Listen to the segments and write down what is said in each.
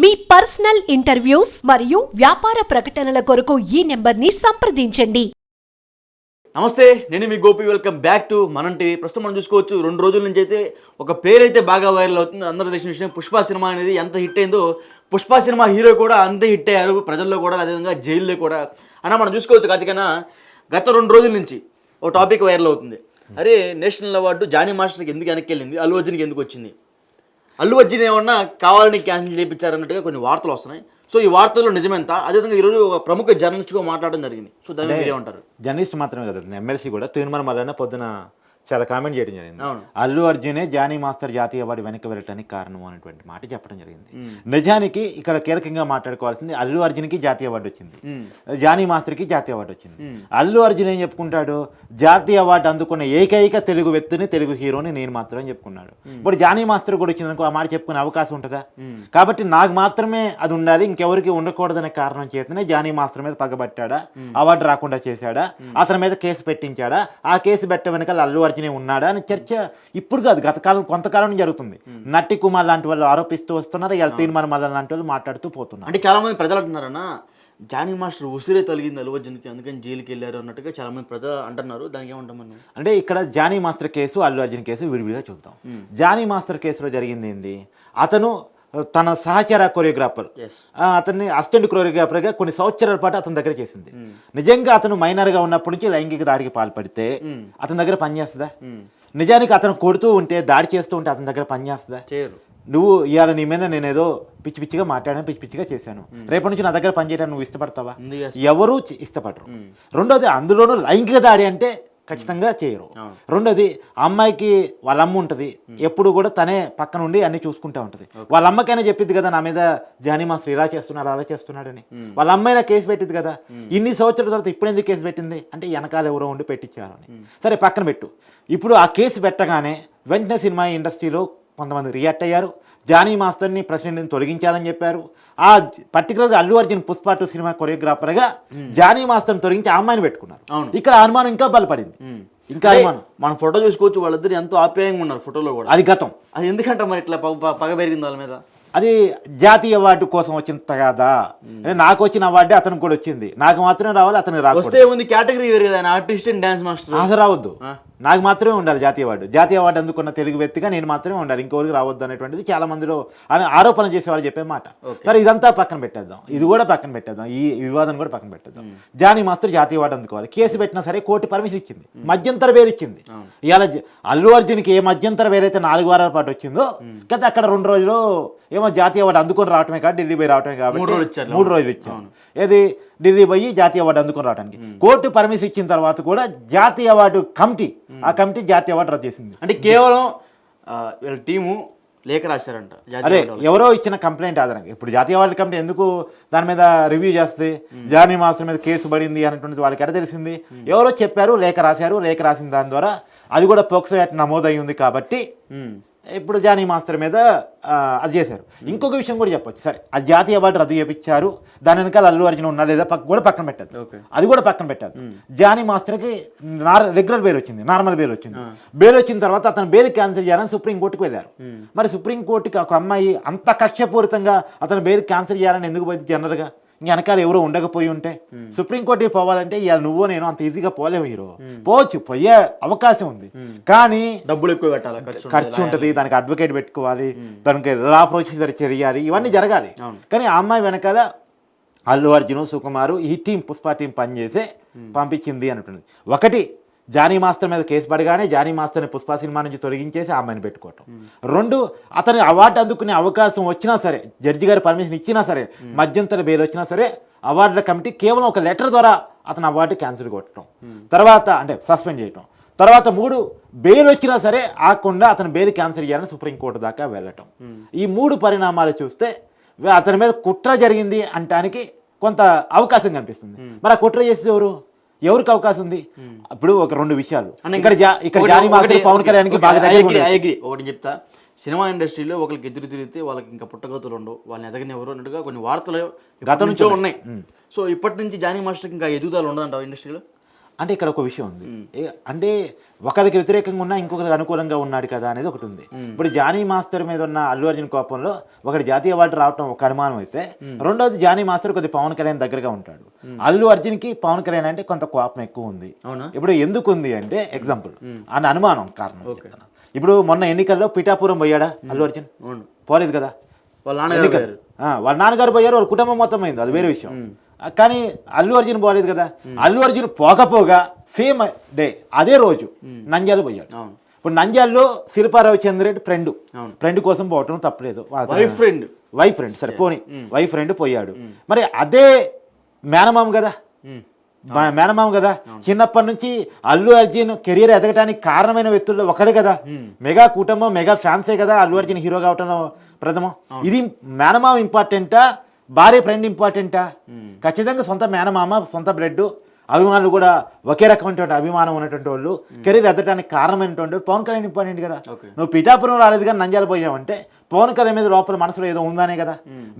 మీ personal interviews మరియు వ్యాపార ప్రకటనల కొరకు ఈ నెంబర్ని సంప్రదించండి. నమస్తే నేను మీ గోపి. వెల్కమ్ బ్యాక్ టు మనంటి ప్రస్తుతం మనం చూసుకోవచ్చు రెండు రోజుల నుంచి అయితే ఒక పేరైతే బాగా వైరల్ అవుతుంది. అందరూ తెలిసిన విషయం పుష్ప సినిమా అనేది ఎంత హిట్ అయిందో పుష్ప సినిమా హీరో కూడా అంతే హిట్ అయ్యారు. ప్రజల్లో కూడా అదేవిధంగా జైల్లో కూడా. అన్న మనం చూసుకోవచ్చు కార్తికన్నా గత రెండు రోజుల నుంచి ఒక టాపిక్ వైరల్ అవుతుంది. అరే నేషనల్ అవార్డు జానీ మాస్టర్కి ఎందుకు వెనక్కి వెళ్ళింది? అల్లు అర్జున్కి ఎందుకు వచ్చింది? అల్లు అర్జున్ ఏమన్నా కావాలని క్యాన్సిల్ చేయించారన్నట్టుగా కొన్ని వార్తలు వస్తున్నాయి. సో ఈ వార్తల్లో నిజమెంత? అదేవిధంగా ఈరోజు ఒక ప్రముఖ జర్నలిస్ట్గా మాట్లాడడం జరిగింది. సో దాని మీరేమంటారు? జర్నలిస్ట్ మాత్రమే కదా ఎమ్మెల్సీ కూడా. తిరుమల మల్లన్న పొద్దున చాలా కామెంట్ చేయడం జరిగింది. అల్లు అర్జునే జానీ మాస్టర్ జాతీయ అవార్డు వెనక్కి వెళ్ళటానికి కారణం అనేటువంటి మాట చెప్పడం జరిగింది. నిజానికి ఇక్కడ కీలకంగా మాట్లాడుకోవాల్సింది అల్లు అర్జున్కి జాతీయ అవార్డు వచ్చింది. జానీ మాస్టర్కి జాతీయ అవార్డు వచ్చింది. అల్లు అర్జున్ ఏం చెప్పుకుంటాడు? జాతీయ అవార్డు అందుకున్న ఏకైక తెలుగు వ్యక్తిని తెలుగు హీరోని నేను మాత్రమే చెప్పుకున్నాడు. ఇప్పుడు జానీ మాస్టర్ కూడా వచ్చిందనుకో ఆ మాట చెప్పుకునే అవకాశం ఉంటుందా? కాబట్టి నాకు మాత్రమే అది ఉండాలి ఇంకెవరికి ఉండకూడదనే కారణం చేతనే జానీ మాస్టర్ మీద పగబట్టాడా? అవార్డు రాకుండా చేశాడా? అతని మీద కేసు పెట్టించాడా? ఆ కేసు పెట్ట వెనకాల అల్లు అర్జునే ఉన్నాడా అని చర్చ ఇప్పుడు కాదు గత కాలం కొంతకాలం జరుగుతుంది. నట్టి కుమార్ లాంటి వాళ్ళు ఆరోపిస్తూ వస్తున్నారు ఇలా తీర్మానం మల్ల లాంటి వాళ్ళు మాట్లాడుతూ పోతున్నారు. అంటే చాలా మంది ప్రజలు అంటున్నారన్న జానీ మాస్టర్ ఉసిరే తొలగింది అల్లు అర్జున్కి అందుకని జైలుకి వెళ్ళారు అన్నట్టుగా చాలా మంది ప్రజలు అంటున్నారు. దానికి ఏమంటాం మనం? అంటే ఇక్కడ Jani master case Allu Arjun case విడివిడిగా చూద్దాం. జానీ మాస్టర్ కేసులో జరిగింది ఏంది? అతను తన సహచర కొరియోగ్రాఫర్ అతన్ని అసిస్టెంట్ కొరియోగ్రాఫర్గా కొన్ని సంవత్సరాల పాటు అతని దగ్గర చేసింది. నిజంగా అతను మైనర్గా ఉన్నప్పటి నుంచి లైంగిక దాడికి పాల్పడితే అతని దగ్గర పనిచేస్తుందా నిజానికి అతను కొడుతూ ఉంటే దాడి చేస్తూ ఉంటే అతని దగ్గర పనిచేస్తుందా నువ్వు ఇవాళ నీ మీద నేను ఏదో పిచ్చి పిచ్చిగా మాట్లాడాను పిచ్చి పిచ్చిగా చేశాను. రేపటి నుంచి నా దగ్గర పనిచేయడానికి నువ్వు ఇష్టపడతావా. ఎవరు ఇష్టపడరు. రెండోది అందులోనూ లైంగిక దాడి అంటే ఖచ్చితంగా చేయరు. రెండోది అమ్మాయికి వాళ్ళ అమ్మ ఉంటుంది ఎప్పుడు కూడా తనే పక్కన ఉండి అన్ని చూసుకుంటా ఉంటుంది. వాళ్ళ అమ్మకైనా చెప్పింది కదా నా మీద జానీ మాస్టర్ ఇలా చేస్తున్నాడు అలా చేస్తున్నాడని. వాళ్ళ అమ్మాయినా కేసు పెట్టింది కదా. ఇన్ని సంవత్సరాల తర్వాత ఇప్పుడు ఎందుకు కేసు పెట్టింది? అంటే వెనకాల ఎవరో ఉండి పెట్టించారని సరే పక్కన పెట్టు. ఇప్పుడు ఆ కేసు పెట్టగానే వెంటనే సినిమా ఇండస్ట్రీలో కొంతమంది రియాక్ట్ అయ్యారు. జానీ మాస్టర్ని ప్రెసిడెంట్ని తొలగించాలని చెప్పారు. ఆ పర్టికులర్గా అల్లు అర్జున్ పుష్ప టూ సినిమా కొరియోగ్రాఫర్గా జానీ మాస్టర్ని తొలగించి ఆ అమ్మాయిని పెట్టుకున్నారు. ఇక్కడ అనుమానం ఇంకా బలపడింది. ఇంకా మన ఫోటో చూసుకోవచ్చు వాళ్ళిద్దరు ఎంతో ఆప్యాయంగా ఉన్నారు ఫోటోలో కూడా. అది గతం. అది ఎందుకంటే మరి ఇట్లా పగ పెరిగింది వాళ్ళ మీద? అది జాతీయ అవార్డు కోసం వచ్చింది కదా. నాకు వచ్చిన అవార్డే అతనికి కూడా వచ్చింది. నాకు మాత్రమే రావాలి అతనికి వస్తే రాకూడదు ఏముంది? కేటగిరీ వేరు కదా ఆర్టిస్ట్ అండ్ డాన్స్ మాస్టర్ అసలు రావద్దు. నాకు మాత్రమే ఉండాలి జాతీయ అవార్డు. జాతీయ అవార్డు అందుకున్న తెలుగు వ్యక్తిగా నేను మాత్రమే ఉండాలి. ఇంకెవరికి రావద్దు అనేటువంటిది చాలా మందిలో అని ఆరోపణ చేసేవారు చెప్పే మాట. సరే ఇదంతా పక్కన పెట్టేద్దాం. ఇది కూడా పక్కన పెట్టేద్దాం. ఈ వివాదం కూడా పక్కన పెట్టేద్దాం. జానీ మాస్టర్ జాతీయ అవార్డు అందుకోవాలి. కేసు పెట్టినా సరే కోర్టు పర్మిషన్ ఇచ్చింది. మధ్యంతర వేరు ఇచ్చింది. ఇవాళ జ- అల్లు అర్జున్కి ఏ మధ్యంతర వేరైతే నాలుగు వారాల పాటు వచ్చిందో కదా అక్కడ రెండు రోజులు ఏమో జాతీయ అవార్డు అందుకొని రావటమే కాదు ఢిల్లీ పోయి రావటమే కాబట్టి మూడు రోజులు ఇచ్చారు. మూడు రోజులు ఇచ్చారు. ఏది? ఢిల్లీ పోయి జాతీయ అవార్డు అందుకొని రావడానికి కోర్టు పర్మిషన్ ఇచ్చిన తర్వాత కూడా జాతీయ అవార్డు కమిటీ ఆ కమిటీ జాతీయ అవార్డు రద్దు చేసింది. అంటే కేవలం వీళ్ళ టీము లేఖ రాశారంట అదే. ఎవరో ఇచ్చిన కంప్లైంట్ ఆధారంగా ఇప్పుడు జాతీయ అవార్డు కమిటీ ఎందుకు దాని మీద రివ్యూ చేస్తే జానీ మాస్టర్ మీద కేసు పడింది అనేటువంటిది వాళ్ళకి ఎక్కడ తెలిసింది? ఎవరో చెప్పారు లేఖ రాశారు లేఖ రాసిన దాని ద్వారా అది కూడా పోక్సో యాక్ట్ నమోదై ఉంది కాబట్టి. ఇప్పుడు జానీ మాస్టర్ మీద అది చేశారు. ఇంకొక విషయం కూడా చెప్పొచ్చు. సరే ఆ జాతీయ అవార్డు రద్దు చేపించారు. దాని వెనకాల అల్లు అర్జున్ ఉన్నా లేదా పక్క కూడా పక్కన పెట్టదు ఓకే. అది కూడా పక్కన పెట్టారు జానీ మాస్టర్కి నార్ రెగ్యులర్ బెయిల్ వచ్చింది నార్మల్ బెయిల్ వచ్చింది. బెయిల్ వచ్చిన తర్వాత అతను బెయిల్ క్యాన్సిల్ చేయాలని సుప్రీం కోర్టుకు వెళ్ళారు. మరి సుప్రీం కోర్టుకి ఒక అమ్మాయి అంత కక్షపూరితంగా అతను బెయిల్ క్యాన్సిల్ చేయాలని ఎందుకు పోయింది జనరల్గా ఇంక వెనకాల ఎవరో ఉండకపోయి ఉంటే సుప్రీం కోర్టుకి పోవాలంటే ఇవాళ నువ్వు నేను అంత ఈజీగా పోలేము హీరో. పోవచ్చు పోయే అవకాశం ఉంది. కానీ డబ్బులు ఎక్కువ పెట్టాలి? ఖర్చు ఉంటుంది దానికి అడ్వకేట్ పెట్టుకోవాలి దానికి లా ప్రొసీజర్ చేయాలి ఇవన్నీ జరగాలి. కానీ ఆ అమ్మాయి వెనకాల అల్లు అర్జున్ సుకుమారు ఈ టీం పుష్ప టీం పనిచేసే పంపించింది అంటుంది ఒకటి జానీ మాస్టర్ మీద కేసు పడగానే జానీ మాస్టర్ని పుష్ప సినిమా నుంచి తొలగించేసి ఆ అమ్మాయిని పెట్టుకోవటం. రెండు అతని అవార్డు అందుకునే అవకాశం వచ్చినా సరే జడ్జి గారి పర్మిషన్ ఇచ్చినా సరే మధ్యంతర బెయిల్ వచ్చినా సరే అవార్డుల కమిటీ కేవలం ఒక లెటర్ ద్వారా అతని అవార్డు క్యాన్సిల్ కొట్టడం. తర్వాత అంటే సస్పెండ్ చేయటం. తర్వాత మూడు బెయిల్ వచ్చినా సరే ఆకుండా అతను బెయిల్ క్యాన్సిల్ చేయాలని సుప్రీంకోర్టు దాకా వెళ్ళటం. ఈ మూడు పరిణామాలు చూస్తే అతని మీద కుట్ర జరిగింది అంటానికి కొంత అవకాశం కనిపిస్తుంది. మరి ఆ కుట్ర చేసేది ఎవరు? ఎవరికి అవకాశం ఉంది? ఇప్పుడు ఒక రెండు విషయాలు. ఇక్కడ ఇక్కడ పవన్ కళ్యాణ్కి ఒకటి- బాగా చెప్తా. సినిమా ఇండస్ట్రీలో ఒకరికి ఎదురు తిరిగితే వాళ్ళకి ఇంకా పుట్టగతులు ఉండవు. వాళ్ళని ఎదగనివ్వరు అన్నట్టుగా కొన్ని వార్తలు గతం నుంచో ఉన్నాయి. సో ఇప్పటి నుంచి జానీ మాస్టర్కి ఇంకా ఎదుగుదల ఉండదంట ఇండస్ట్రీలో? అంటే ఇక్కడ ఒక విషయం ఉంది. అంటే ఒకరికి వ్యతిరేకంగా ఉన్నా ఇంకొకరికి అనుకూలంగా ఉన్నాడు కదా అనేది ఒకటి ఉంది. ఇప్పుడు జానీ మాస్టర్ మీద ఉన్న అల్లు అర్జున్ కోపంలో ఒకటి జాతీయ అవార్డు రావటం ఒక అనుమానం అయితే రెండోది జానీ మాస్టర్ కొద్ది పవన్ కళ్యాణ్ దగ్గరగా ఉంటాడు. అల్లు అర్జున్కి పవన్ కళ్యాణ్ అంటే కొంత కోపం ఎక్కువ ఉంది. ఇప్పుడు ఎందుకు ఉంది అంటే ఎగ్జాంపుల్ అని అనుమానం కారణం. ఇప్పుడు మొన్న ఎన్నికల్లో పిఠాపురం పోయాడా అల్లు అర్జున్? పోలేదు కదా. వాళ్ళ నాన్నగారు వాళ్ళ నాన్నగారు పోయారు వాళ్ళ కుటుంబం మొత్తం అయింది అది వేరే విషయం. కానీ అల్లు అర్జున్ పోలేదు కదా. అల్లు అర్జున్ పోకపోగా సేమ్ డే అదే రోజు నంద్యాల పోయాడు. ఇప్పుడు నంద్యాలలో శిల్పారావు చంద్రెడ్డి ఫ్రెండ్. ఫ్రెండ్ కోసం పోవటం తప్పలేదు. వైఫ్ ఫ్రెండ్ వైఫ్ ఫ్రెండ్ సరే పోనీ. వైఫ్ ఫ్రెండ్ పోయాడు. మరి అదే మేనమామ కదా. మేనమామ కదా. చిన్నప్పటి నుంచి అల్లు అర్జున్ కెరియర్ ఎదగడానికి కారణమైన వ్యక్తుల్లో ఒకరే కదా. మెగా కుటుంబం మెగా ఫ్యాన్సే కదా అల్లు అర్జున్ హీరో కావటం ప్రథమం. ఇది మేనమామ ఇంపార్టెంటా? భార్య ఫ్రెండ్ ఇంపార్టెంటా ఖచ్చితంగా సొంత మేనమామ సొంత బ్లడ్ అభిమానులు కూడా ఒకే రకమైనటువంటి అభిమానం ఉన్నటువంటి వాళ్ళు కెరీర్ ఎదగడానికి కారణమైనటువంటి పవన్ కళ్యాణ్ ఇంపార్టెంట్ కదా. నువ్వు పిఠాపురం రాలేదు కానీ నంద్యాల పోయావంటే పవన్ కళ్యాణ్ మీద లోపల మనసులో ఏదో ఉందనే కదా.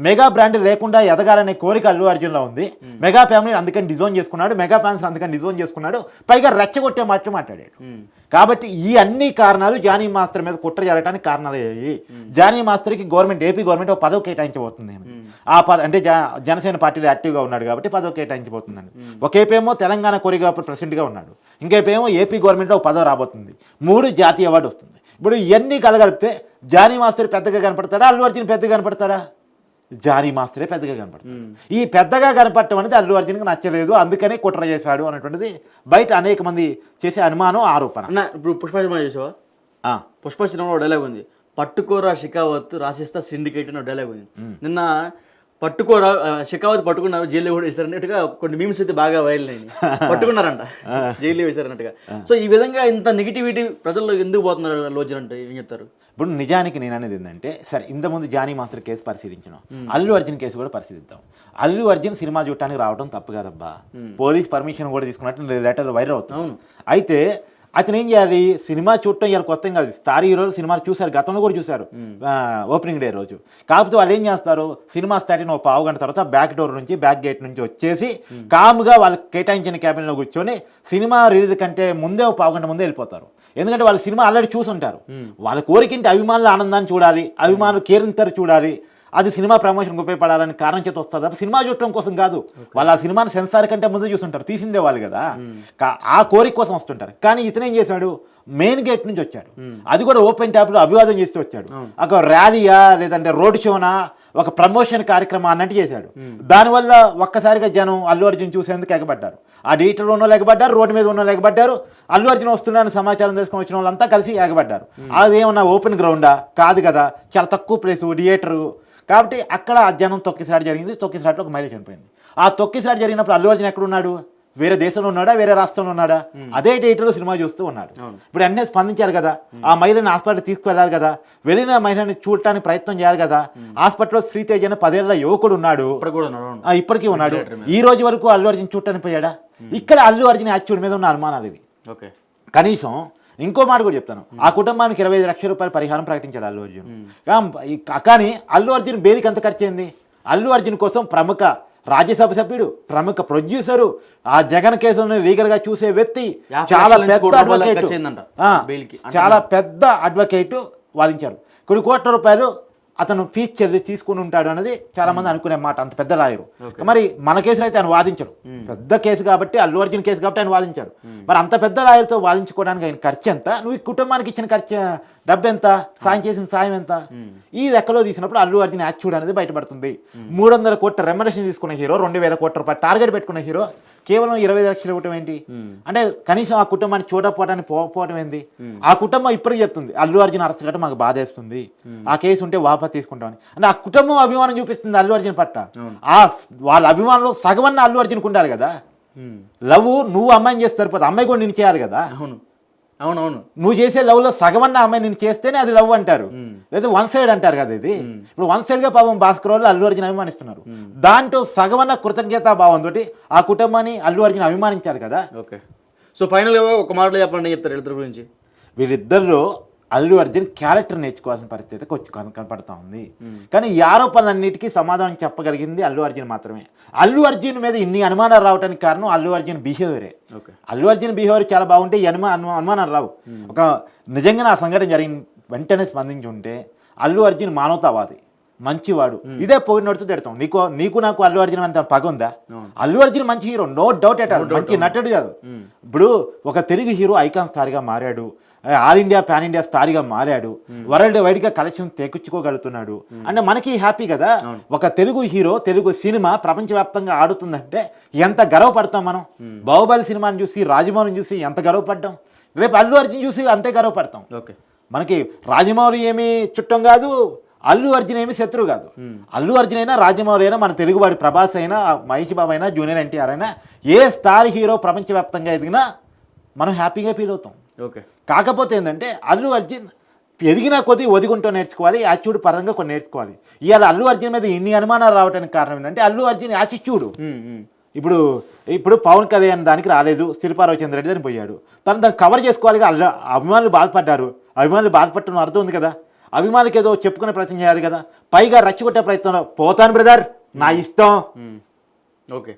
మెగా బ్రాండ్ లేకుండా ఎదగాలనే కోరిక అల్లు అర్జున్లో ఉంది. మెగా ఫ్యామిలీ అందుకని డిజైన్ చేసుకున్నాడు మెగా ఫ్యాన్స్ అందుకని డిజైన్ చేసుకున్నాడు పైగా రెచ్చగొట్టే మాట మాట్లాడాడు. కాబట్టి ఈ అన్ని కారణాలు జానీ మాస్టర్ మీద కుట్ర జరగడానికి కారణాలు అయ్యాయి జానీ మాస్టర్కి గవర్నమెంట్ ఏపీ గవర్నమెంట్ ఒక పదవి కేటాయించబోతుంది ఆ పద అంటే జనసేన పార్టీలో యాక్టివ్గా ఉన్నాడు కాబట్టి పదవి కేటాయించబోతుందని ఒకేపేమో తెలంగాణ కొరియోగ్రాఫర్ ప్రెసిడెంట్గా ఉన్నాడు. ఇంకేపేమో ఏపీ గవర్నమెంట్లో ఒక పదవి రాబోతుంది. మూడు జాతీయ అవార్డు వస్తుంది. ఇప్పుడు ఇవన్నీ కలగలిపితే జానీ మాస్టర్ పెద్దగా కనపడతాడా? అల్లు అర్జున్ పెద్దగా కనపడతాడా? జానీ మాస్టరే పెద్దగా కనపడతాడు. ఈ పెద్దగా కనపడటం అనేది అల్లు అర్జున్కి నచ్చలేదు. అందుకనే కుట్ర చేశాడు అనేటువంటిది బయట అనేక మంది చేసే అనుమానం ఆరోపణ. ఇప్పుడు పుష్ప సినిమా చూసావా? ఆ, పుష్ప సినిమాలో డైలాగ్ ఉంది. పట్టుకోరా షికావత్ రాసిస్తా సిండికేట్ అనే డైలాగ్ ఉంది. నిన్న పట్టుకోరా షికావత్ పట్టుకున్నారు జైల్లో కూడా వేసారన్నట్టుగా కొన్ని మీమ్స్ అయితే బాగా వైరల్ అయింది పట్టుకున్నారంట. జైల్లో వేశారన్నట్టుగా. సో ఈ విధంగా ఇంత నెగిటివిటీ ప్రజల్లో ఎందుకు పోతున్నారు లోజన్ అంటే ఏం చెప్తారు? ఇప్పుడు నిజానికి నేను అనేది ఏంటంటే సరే ఇంతకుముందు జానీ మాస్టర్ కేసు పరిశీలించినాం. అల్లు అర్జున్ కేసు కూడా పరిశీలిద్దాం. అల్లు అర్జున్ సినిమా చూడటానికి రావడం తప్పు కాదబ్బా. పోలీస్ పర్మిషన్ కూడా తీసుకున్నట్టు లెటర్ వైరల్ అవుతుంది. అయితే అతను ఏం చేయాలి? సినిమా చూడటం ఇవాళ కొత్త కాదు. స్టార్ హీరోలు సినిమాలు చూశారు. గతంలో కూడా చూశారు. ఓపెనింగ్ డే రోజు. కాకపోతే వాళ్ళు ఏం చేస్తారు? సినిమా స్టార్ట్ అయిన ఒక పావు గంట తర్వాత బ్యాక్ డోర్ నుంచి బ్యాక్ గేట్ నుంచి వచ్చేసి కామ్గా వాళ్ళకి కేటాయించిన క్యాబిన్లో కూర్చొని సినిమా రిలీజ్ కంటే ముందే ఒక పావు గంట ముందే వెళ్ళిపోతారు. ఎందుకంటే వాళ్ళు సినిమా ఆల్రెడీ చూసి ఉంటారు వాళ్ళ కోరికింటి అభిమానుల ఆనందాన్ని చూడాలి. అభిమానులు కేరింతరు చూడాలి. అది సినిమా ప్రమోషన్కి ఉపయోగపడాలని కారణం చేత వస్తారు తప్ప సినిమా చూడటం కోసం కాదు. వాళ్ళు ఆ సినిమాని సెన్సార్ కంటే ముందు చూస్తుంటారు. తీసిందే వాళ్ళు కదా. ఆ కోరిక కోసం వస్తుంటారు. కానీ ఇతను ఏం చేశాడు? మెయిన్ గేట్ నుంచి వచ్చాడు. అది కూడా ఓపెన్ ట్యాప్లో అభివాదం చేస్తూ వచ్చాడు. ఒక ర్యాలీయా లేదంటే రోడ్ షోనా ఒక ప్రమోషన్ కార్యక్రమం అన్నట్టు చేశాడు. దానివల్ల ఒక్కసారిగా జనం అల్లు అర్జున్ చూసేందుకు ఎగబడ్డారు. ఆ డీటర్ ఉన్న ఎగబడ్డారు రోడ్డు మీద ఉన్న ఎగబడ్డారు అల్లు అర్జున్ వస్తున్నాడని సమాచారం తెలుసుకొని వచ్చిన వాళ్ళంతా కలిసి ఎగబడ్డారు. అదేమన్నా ఓపెన్ గ్రౌండా? కాదు కదా చాలా తక్కువ ప్లేస్ థియేటరు. కాబట్టి అక్కడ ఆ జనం తొక్కిసలాట జరిగింది తొక్కిసలాటలో ఒక మహిళ చనిపోయింది. ఆ తొక్కిసలాట జరిగినప్పుడు అల్లు అర్జున్ ఎక్కడ ఉన్నాడు వేరే దేశంలో ఉన్నాడా వేరే రాష్ట్రంలో ఉన్నాడా? అదే థియేటర్లో సినిమా చూస్తూ ఉన్నాడు. ఇప్పుడు అన్నీ స్పందించారు కదా. ఆ మహిళని హాస్పిటల్ తీసుకువెళ్ళాలి కదా. వెళ్ళిన మహిళని చూడటానికి ప్రయత్నం చేయాలి కదా. హాస్పిటల్లో శ్రీతేజ్ అనే పదేళ్ళ యువకుడు ఉన్నాడు. ఇప్పటికీ ఉన్నాడు ఈ రోజు వరకు అల్లు అర్జున్ చూడటానికి పోయాడా? ఇక్కడ అల్లు అర్జున్ యాక్చువల్ మీద ఉన్న అనుమానాలు ఇవి. ఓకే. కనీసం ఇంకో మాట కూడా చెప్తాను. ఆ కుటుంబానికి ఇరవై ఐదు లక్షల రూపాయల పరిహారం ప్రకటించాడు అల్లు అర్జున్. కానీ అల్లు అర్జున్ బేదికి ఎంత ఖర్చు అయింది? అల్లు అర్జున్ కోసం ప్రముఖ రాజ్యసభ సభ్యుడు ప్రముఖ ప్రొడ్యూసరు ఆ జగన్ కేసులను లీగల్గా చూసే వ్యక్తి చాలా పెద్ద అడ్వకేట్. చాలా పెద్ద అడ్వకేట్ వాదించారు కొన్ని కోట్ల రూపాయలు అతను ఫీజు చెల్లి తీసుకుని ఉంటాడు అనేది చాలా మంది అనుకునే మాట అంత పెద్ద లాయరు. మరి మన కేసులో అయితే ఆయన వాదించడు. పెద్ద కేసు కాబట్టి అల్లు అర్జున్ కేసు కాబట్టి ఆయన వాదించాడు. మరి అంత పెద్ద లాయర్తో వాదించుకోవడానికి ఆయన ఖర్చు ఎంత? నువ్వు ఈ కుటుంబానికి ఇచ్చిన ఖర్చు డబ్బు ఎంత? సాయం చేసిన సాయం ఎంత? ఈ లెక్కలో తీసినప్పుడు అల్లు అర్జున్ యాక్చుడ్ అనేది బయటపడుతుంది. మూడు వందల కోట్ల రెమ్యునరేషన్ తీసుకున్న హీరో రెండు వేల కోట్ల రూపాయలు టార్గెట్ పెట్టుకున్న హీరో కేవలం ఇరవై లక్షలు ఇవ్వటం ఏంటి? అంటే కనీసం ఆ కుటుంబాన్ని చూడకపోవడానికి పోకపోవడం ఏంది? ఆ కుటుంబం ఇప్పటికి చెప్తుంది అల్లు అర్జున్ అరెస్ట్ కట్టడం మాకు బాధేస్తుంది ఆ కేసు ఉంటే వాపస్ తీసుకుంటామని. అంటే ఆ కుటుంబం అభిమానం చూపిస్తుంది అల్లు అర్జున్ పట్ల. ఆ వాళ్ళ అభిమానంలో సగమన్న అల్లు అర్జున్కి ఉండాలి కదా. లవ్ నువ్వు అమ్మాయిని చేస్తే సరిపోతుంది అమ్మాయి కూడా నేను చేయాలి కదా? అవును. అవునవును. నువ్వు చేసే లవ్లో సగమన్న అమ్మాయి నేను చేస్తేనే అది లవ్ అంటారు. లేదా వన్ సైడ్ అంటారు కదా ఇది. ఇప్పుడు వన్ సైడ్గా పాపం భాస్కర్ వాళ్ళు అల్లు అర్జున్ అభిమానిస్తున్నారు. దాంట్లో సగమన్న కృతజ్ఞతా భావంతో ఆ కుటుంబాన్ని అల్లు అర్జున్ అభిమానించారు కదా. ఓకే. సో ఫైనల్గా ఒక మాటలో చెప్పండి చెప్తారు వీళ్ళిద్దరి గురించి. వీళ్ళిద్దరిలో అల్లు అర్జున్ క్యారెక్టర్ నేర్చుకోవాల్సిన పరిస్థితికి వచ్చి కన- కనపడతా ఉంది. కానీ ఈ ఆరోపణలన్నిటికీ సమాధానం చెప్పగలిగింది అల్లు అర్జున్ మాత్రమే. అల్లు అర్జున్ మీద ఇన్ని అనుమానాలు రావడానికి కారణం అల్లు అర్జున్ బిహేవియరే. ఓకే. అల్లు అర్జున్ బిహేవియర్ చాలా బాగుంటే అనుమా అను- అనుమానాలు రావు. ఒక నిజంగా నా సంఘటన జరిగిన వెంటనే స్పందించి ఉంటే అల్లు అర్జున్ మానవతావాది మంచివాడు. ఇదే పోయి నడుతూ తిడతాం. నీకు నీకు నాకు అల్లు అర్జున్ అంత పగ ఉందా. అల్లు అర్జున్ మంచి హీరో నో డౌట్ ఎట్. మంచి నటుడు కాదు. ఇప్పుడు ఒక తెలుగు హీరో ఐకాన్ స్టార్గా మారాడు. ఆల్ ఇండియా పాన్ ఇండియా స్టార్గా మారాడు. వరల్డ్ వైడ్గా కలెక్షన్ తెచ్చుకోగలుగుతున్నాడు అంటే మనకి హ్యాపీ కదా? ఒక తెలుగు హీరో తెలుగు సినిమా ప్రపంచవ్యాప్తంగా ఆడుతుందంటే ఎంత గర్వపడతాం మనం? బాహుబలి సినిమాని చూసి రాజమౌళిని చూసి ఎంత గర్వపడ్డాం? రేపు అల్లు అర్జున్ చూసి అంతే గర్వపడతాం. ఓకే. మనకి రాజమౌళి ఏమి చుట్టం కాదు అల్లు అర్జున్ ఏమి శత్రువు కాదు. అల్లు అర్జున్ అయినా రాజమౌళి అయినా మన తెలుగువాడి ప్రభాస్ అయినా మహేష్ బాబు అయినా జూనియర్ ఎన్టీఆర్ అయినా ఏ స్టార్ హీరో ప్రపంచవ్యాప్తంగా ఎదిగినా మనం హ్యాపీగా ఫీల్ అవుతాం. ఓకే. కాకపోతే ఏంటంటే అల్లు అర్జున్ ఎదిగిన కొద్దీ ఒదిగుంటూ నేర్చుకోవాలి యాటిట్యూడ్ పరంగా కొన్ని నేర్చుకోవాలి. ఇవాళ అల్లు అర్జున్ మీద ఇన్ని అనుమానాలు రావడానికి కారణం ఏంటంటే అల్లు అర్జున్ యాటిట్యూడ్ ఇప్పుడు ఇప్పుడు పవన్ కళ్యాణ్ దానికి రాలేదు శిల్పారావు రెడ్డి అని పోయాడు. తను దాన్ని కవర్ చేసుకోవాలి అల్ల అభిమానులు బాధపడ్డారు. అభిమానులు బాధపడటం అర్థం ఉంది కదా. అభిమానులకి ఏదో చెప్పుకునే ప్రయత్నం చేయాలి కదా. పైగా రచ్చగొట్టే ప్రయత్నంలో పోతాను బ్రదర్ నా ఇష్టం. ఓకే.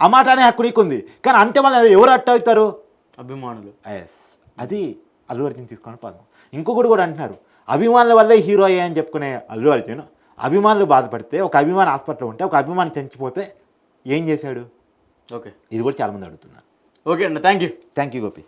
ఆ మాట అనే హక్కు నీకుంది. కానీ అంటే వాళ్ళు ఎవరు అట్ట అవుతారు అభిమానులు. ఎస్ అది అల్లు అర్జున్ తీసుకున్న పదం ఇంకొకటి కూడా అంటున్నారు అభిమానుల వల్లే హీరో అయ్యాయని చెప్పుకునే అల్లు అర్జున్ అభిమానులు బాధపడితే ఒక అభిమాని హాస్పిటల్లో ఉంటే ఒక అభిమాని చనిపోతే ఏం చేశాడు? ఓకే. ఇది కూడా చాలామంది అడుగుతున్నారు. ఓకే అండి thank you thank you Gopi.